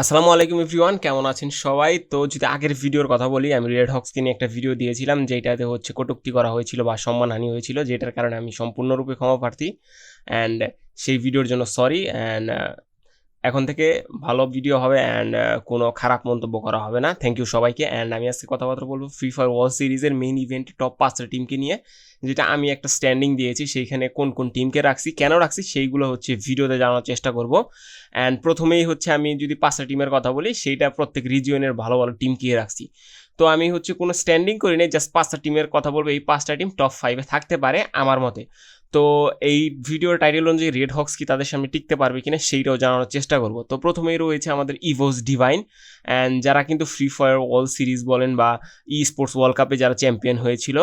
আসসালামু আলাইকুম এভরিওয়ান, কেমন আছেন সবাই? তো যদি আগের ভিডিওর কথা বলি, আমি রেড হক্সকে নিয়ে একটা ভিডিও দিয়েছিলাম, যেটাতে হচ্ছে কটুক্তি করা হয়েছিল বা সম্মানহানি হয়েছিল, যেটার কারণে আমি সম্পূর্ণরূপে ক্ষমা প্রার্থী। অ্যান্ড সেই ভিডিওর জন্য সরি অ্যান্ড এখন থেকে ভালো ভিডিও হবে অ্যান্ড কোনো খারাপ মন্তব্য করা হবে না। থ্যাংক ইউ সবাইকে অ্যান্ড আমি আজকে কথাবার্তা বলব ফ্রি ফায়ার ওয়ার্ল্ড সিরিজের মেইন ইভেন্ট টপ পাঁচটা টিমকে নিয়ে, যেটা আমি একটা স্ট্যান্ডিং দিয়েছি, সেইখানে কোন কোন টিমকে রাখছি, কেন রাখছি সেইগুলো হচ্ছে ভিডিওতে জানার চেষ্টা করব। অ্যান্ড প্রথমেই হচ্ছে আমি যদি পাঁচটা টিমের কথা বলি, সেইটা প্রত্যেক রিজিয়নের ভালো ভালো টিমকে রাখছি। তো আমি হচ্ছে কোনো স্ট্যান্ডিং করি নাই জাস্ট পাঁচটা টিমের কথা বলব, এই পাঁচটা টিম টপ ফাইভে থাকতে পারে আমার মতে। তো এই ভিডিওর টাইটেল অনুযায়ী রেড হক্স কি তাদের সামনে টিকতে পারবে কিনা সেইটাও জানানোর চেষ্টা করব। তো প্রথমেই রয়েছে আমাদের ইভোস ডিভাইন অ্যান্ড যারা কিন্তু ফ্রি ফায়ার ওয়ার্ল্ড সিরিজ বলেন বা ই স্পোর্টস ওয়ার্ল্ড কাপে যারা চ্যাম্পিয়ন হয়েছিল,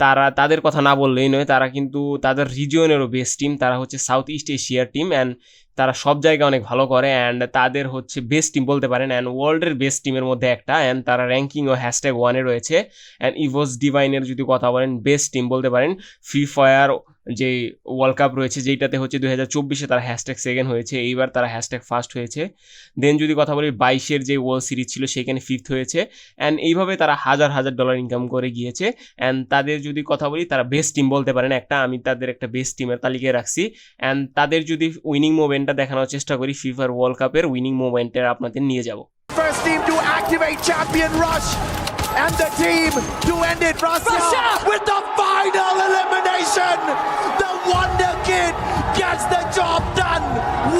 তারা তাদের কথা না বললেই নয়, তারা কিন্তু তাদের রিজিয়নেরও বেস্ট টিম তারা হচ্ছে সাউথ ইস্ট এশিয়ার টিম অ্যান্ড তারা সব জায়গায় অনেক ভালো করে অ্যান্ড তাদের হচ্ছে বেস্ট টিম বলতে পারেন অ্যান্ড ওয়ার্ল্ডের বেস্ট টিমের মধ্যে একটা অ্যান্ড তারা র্যাঙ্কিং ও হ্যাশট্যাগ ওয়ানে রয়েছে অ্যান্ড ইভোস ডিভাইনের যদি কথা বলেন বেস্ট টিম বলতে পারেন ফ্রি ফায়ার যে ওয়ার্ল্ড কাপ রয়েছে, যেইটাতে হচ্ছে দু হাজার চব্বিশে তারা হ্যাশট্যাগ সেকেন্ড হয়েছে, এইবার তারা হ্যাশট্যাগ ফার্স্ট হয়েছে। দেন যদি কথা বলি বাইশের যে ওয়ার্ল্ড সিরিজ ছিল, সেখানে ফিফথ হয়েছে। অ্যান্ড এইভাবে তারা হাজার হাজার ডলার ইনকাম করে গিয়েছে। অ্যান্ড তাদের যদি কথা বলি, তারা বেস্ট টিম বলতে পারেন। একটা, আমি তাদের একটা বেস্ট টিমের তালিকায় রাখছি। অ্যান্ড তাদের যদি উইনিং মোমেন্টটা দেখানোর চেষ্টা করি ফিফার ওয়ার্ল্ড কাপের উইনিং মোমেন্টের আপনাদের নিয়ে যাব। First team to activate Champion Rush. And the team to end it, Russia, Russia! with the final elimination. The Wonder Kid gets the job done.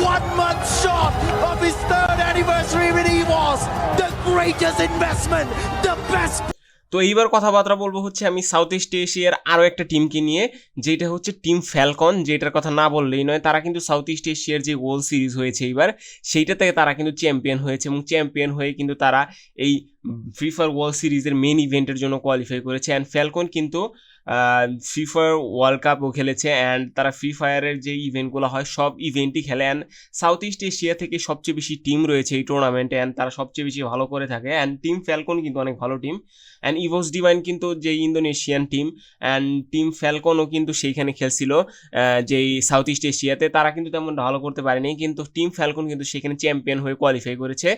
One month short of his third anniversary with EVOS. The greatest investment, the best তো এইবার কথাবার্তা বলব হচ্ছে আমি south east এশিয়ার আরও একটা টিমকে নিয়ে, যেটা হচ্ছে টিম ফ্যালকন যেটার কথা না বললেই নয়, তারা কিন্তু সাউথ ইস্ট এশিয়ার যে ওয়ার্ল্ড সিরিজ হয়েছে এইবার সেইটা থেকে তারা কিন্তু চ্যাম্পিয়ন হয়েছে এবং চ্যাম্পিয়ন হয়ে কিন্তু তারা এই ফিফার ওয়ার্ল্ড সিরিজের মেন ইভেন্টের জন্য কোয়ালিফাই করেছে। অ্যান্ড ফ্যালকন কিন্তু ফিফার ওয়ার্ল্ড কাপও খেলেছে অ্যান্ড তারা ফ্রি ফায়ারের যে ইভেন্টগুলো হয়, সব ইভেন্টই খেলে অ্যান্ড সাউথ ইস্ট এশিয়া থেকে সবচেয়ে বেশি টিম রয়েছে এই টুর্নামেন্টে অ্যান্ড তারা সবচেয়ে বেশি ভালো করে থাকে অ্যান্ড টিম ফ্যালকন কিন্তু অনেক ভালো টিম অ্যান্ড ইভোস ডিভাইন কিন্তু যে ইন্দোনেশিয়ান টিম অ্যান্ড টিম ফ্যালকনও কিন্তু সেইখানে খেলছিল যেই সাউথ ইস্ট এশিয়াতে তারা কিন্তু তেমন ভালো করতে পারেনি, কিন্তু টিম ফ্যালকন কিন্তু সেখানে চ্যাম্পিয়ন হয়ে কোয়ালিফাই করেছে।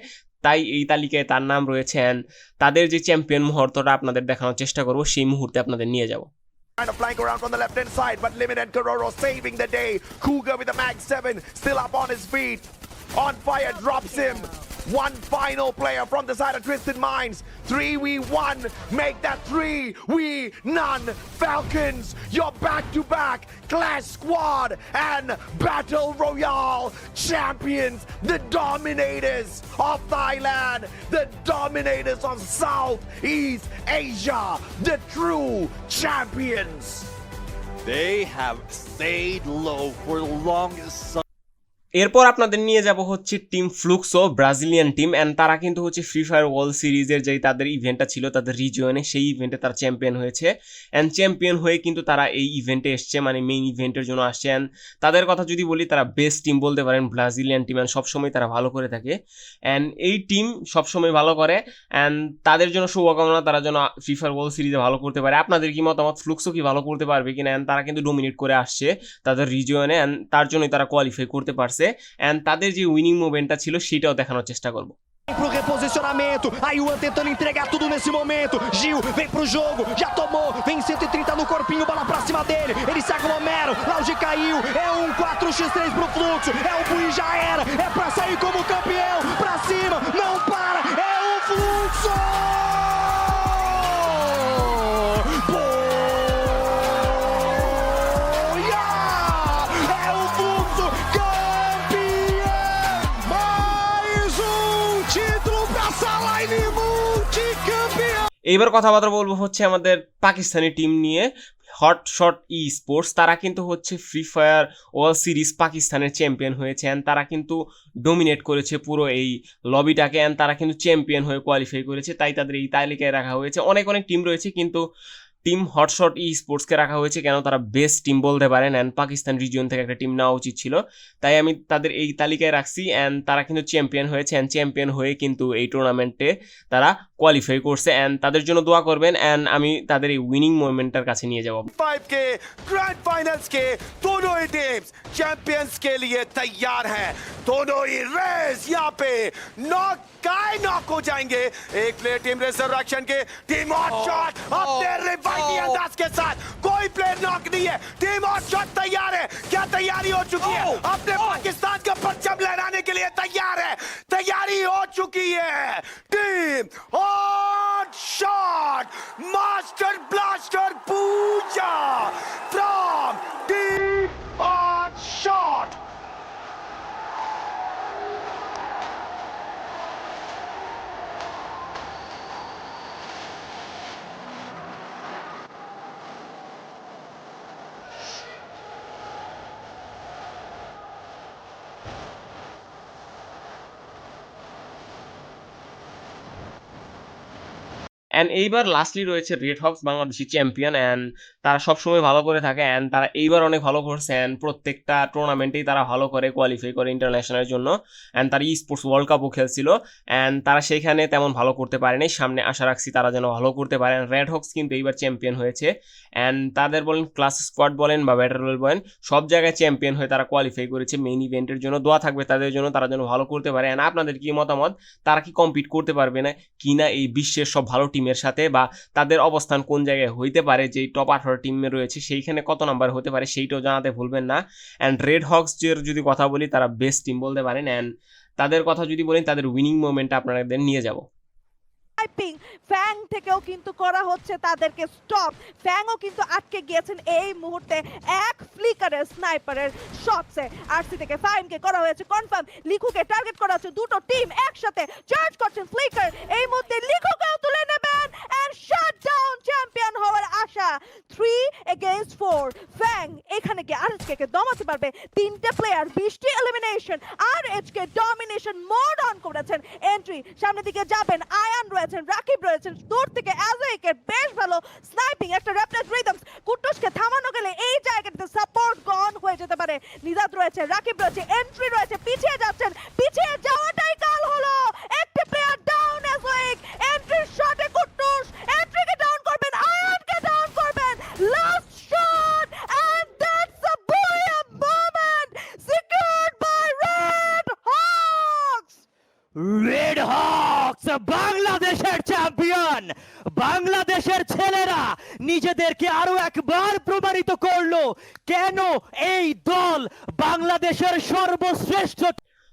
তাই এই তালিকায় তার নাম রয়েছে অ্যান্ড তাদের যে চ্যাম্পিয়ন মুহূর্তটা আপনাদের দেখানোর চেষ্টা করব, সেই মুহূর্তে আপনাদের নিয়ে যাব। Trying to flank around from the left hand side, but Limit and Kororo saving the day. Cougar with the Mag 7, still up on his feet. On fire, drops him. One final player from the side of Twisted Minds. 3v1, make that 3 we none. Falcons, you're back to back. Clash Squad and Battle Royale champions, the dominators of Thailand, the dominators of Southeast Asia, the true champions. They have stayed low for the longest এরপর আপনাদের নিয়ে যাব হচ্ছে team Fluxo Brazilian team and তারা কিন্তু হচ্ছে free fire world সিরিজের যে তাদের ইভেন্টটা ছিল, তাদের রিজিয়নে সেই ইভেন্টে তারা চ্যাম্পিয়ন হয়েছে। অ্যান্ড চ্যাম্পিয়ন হয়ে কিন্তু তারা এই ইভেন্টে এসছে মানে মেইন ইভেন্টের জন্য আসছে। অ্যান্ড তাদের কথা যদি বলি, তারা বেস্ট টিম বলতে পারেন, ব্রাজিলিয়ান টিম অ্যান্ড সবসময় তারা ভালো করে থাকে। অ্যান্ড এই টিম সবসময় ভালো করে অ্যান্ড তাদের জন্য শুভকামনা, তারা যেন ফ্রি ফায়ার ওয়ার্ল্ড সিরিজে ভালো করতে পারে। আপনাদের কি মতামত? ফ্লুক্সও কি ভালো করতে পারবে কিনা? অ্যান্ড তারা কিন্তু ডোমিনেট করে আসছে তাদের রিজিয়নে অ্যান্ড তার জন্যই তারা কোয়ালিফাই করতে পারছে। অ্যান্ড তাদের যে উইনিং মুভমেন্টটা ছিল সেটাও দেখানোর চেষ্টা করব pro reposicionamento. A Yuan tentando entregar tudo nesse momento. Gil vem pro jogo, já tomou, vem 130 no corpinho, bola pra cima dele. Ele se aglomera, Laude caiu. É um 4x3 pro fluxo. É o Bui, já era. É pra sair como campeão. Pra cima, não এইবার কথাবার্তা বলব হচ্ছে আমাদের Pakistani team নিয়ে hot shot esports তারা কিন্তু হচ্ছে free fire world series পাকিস্তানের চ্যাম্পিয়ন হয়েছে অ্যান্ড তারা কিন্তু ডোমিনেট করেছে পুরো এই লবিটাকে অ্যান্ড তারা কিন্তু চ্যাম্পিয়ন হয়ে কোয়ালিফাই করেছে, তাই তাদের এই তালিকায় রাখা হয়েছে। অনেক অনেক টিম রয়েছে কিন্তু টিম হটশট ই স্পোর্টসকে রাখা হয়েছে কেন তারা বেস্ট টিম বলতে পারেন অ্যান্ড পাকিস্তান রিজিয়ন থেকে একটা টিম নেওয়া উচিত ছিল তাই আমি তাদের এই তালিকায় রাখছি অ্যান্ড তারা কিন্তু চ্যাম্পিয়ন হয়েছে অ্যান্ড চ্যাম্পিয়ন হয়ে কিন্তু এই টুর্নামেন্টে তারা কোয়ালিফাই করছে অ্যান্ড তাদের জন্য দোয়া করবেন অ্যান্ড আমি তাদের এই উইনিং মোমেন্টটার কাছে নিয়ে যাব फाइव के ग्रैंड फाइनल्स के दोनों ही टीम्स चैंपियंस के लिए तैयार हैं दोनों ही रेस यहाँ पे नॉक काय नॉक हो जाएंगे एक प्लेयर टीम रिजर्वेशन के टीम हॉट शॉट अपने रिवाइटी अंदाज के साथ। कोई प्लेयर नॉक नहीं है। टीम और शॉट तैयार है। क्या तैयारी हो चुकी है? अपने पाकिस्तान का परचम लहराने के लिए तैयार है। तैयारी हो चुकी है। टीम और शॉट मास्टर ब्लास्टर অ্যান্ড এইবার লাস্টলি রয়েছে red hawks Bangladeshi champion and তারা সবসময় ভালো করে থাকে অ্যান্ড তারা এইবার অনেক ভালো করছে অ্যান্ড প্রত্যেকটা টুর্নামেন্টেই তারা ভালো করে কোয়ালিফাই করে ইন্টারন্যাশনালের জন্য অ্যান্ড তারা ই স্পোর্টস ওয়ার্ল্ড কাপও খেলছিল অ্যান্ড তারা সেখানে তেমন ভালো করতে পারেনি। সামনে আশা রাখছি তারা যেন ভালো করতে পারেন রেড হক্স কিন্তু এইবার চ্যাম্পিয়ন হয়েছে অ্যান্ড তাদের বলেন ক্লাস স্কোয়াড বলেন বা ব্যাটার রোল বলেন, সব জায়গায় চ্যাম্পিয়ন হয়ে তারা কোয়ালিফাই করেছে মেইন ইভেন্টের জন্য। দোয়া থাকবে তাদের জন্য তারা যেন ভালো করতে পারে। অ্যান্ড আপনাদের কি মতামত? তারা কি কম্পিট করতে পারবে না? কি না এই বিশ্বের সব ভালো টিমের সাথে বা তাদের অবস্থান কোন জায়গায় হইতে পারে, যেই টপ আঠারো টিমে রয়েছে সেইখানে কত নাম্বার হতে পারে সেইটাও জানাতে ভুলবেন না। অ্যান্ড রেড হক্সের যদি কথা বলি, তারা বেস্ট টিম বলতে পারেন। অ্যান্ড তাদের কথা যদি বলেন তাদের উইনিং মোমেন্টটা আপনাদের নিয়ে যাব। স্নাইপিং ফ্যাং থেকেও কিন্তু করা হচ্ছে তাদেরকে স্টপ ফ্যাংও কিন্তু আটকে গিয়েছেন এই মুহূর্তে এক ফ্লিকারের স্নাইপারের শটসে আরসি থেকে ফাইনকে করা হয়েছে কনফার্ম লিখুকে টার্গেট করা হচ্ছে দুটো টিম একসাথে চার্জ করছেন ফ্লিকার এই মুহূর্তে লিখুকেও তুলে নেবেন। এন্ড শাট ডাউন চ্যাম্পিয়ন হওয়ার আশা। থ্রি এগেইনস্ট ফোর ফ্যাং এখানে কি আর কে দমাতে পারবে। তিনটে প্লেয়ার বিশটি এলিমিনেশন আর এইচকে ডমিনেশন মোড অন করেছেন। এন্ট্রি সামনের দিকে যাবেন। আয়ান রয়েছেন, রাকিব রয়েছেন। দূর থেকে অ্যাজেকের বেশ ভালো স্নাইপিং একটা র্যাপলেস রিদমস কুটুসকে থামানো গেলে এই জায়গাটাতে সাপোর্ট গন হয়ে যেতে পারে। নিজাদ রয়েছে, রাকিব রয়েছে এন্ট্রি রয়েছে, পিছিয়ে যাচ্ছেন। বাংলাদেশের চ্যাম্পিয়ন বাংলাদেশের ছেলেরা নিজেদেরকে আরও একবার প্রমাণিত করল কেন এই দল বাংলাদেশের সর্বশ্রেষ্ঠ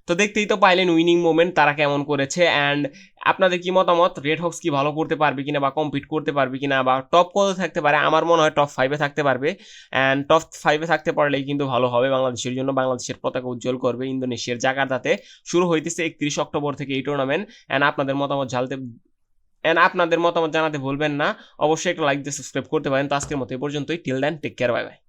তো দেখতেই তো পাইলেন উইনিং মোমেন্ট তারা কেমন করেছে অ্যান্ড আপনাদের কি মতামত? রেড হক্স কি ভালো করতে পারবে কিনা বা কম্পিট করতে পারবে কিনা বা টপ কত থাকতে পারে? আমার মনে হয় টপ ফাইভে থাকতে পারবে। অ্যান্ড টপ ফাইভে থাকতে পারলেই কিন্তু ভালো হবে বাংলাদেশের জন্য। বাংলাদেশের পতাকা উজ্জ্বল করবে ইন্দোনেশিয়ার জাকার্তাতে। শুরু হইতেছে একত্রিশ অক্টোবর থেকে এই টুর্নামেন্ট অ্যান্ড আপনাদের মতামত ঝালতে অ্যান্ড আপনাদের মতামত জানাতে ভুলবেন না। অবশ্যই একটা লাইক দিয়ে সাবস্ক্রাইব করতে পারেন। তো আজকের মতো এই পর্যন্তই। Till then take care bye bye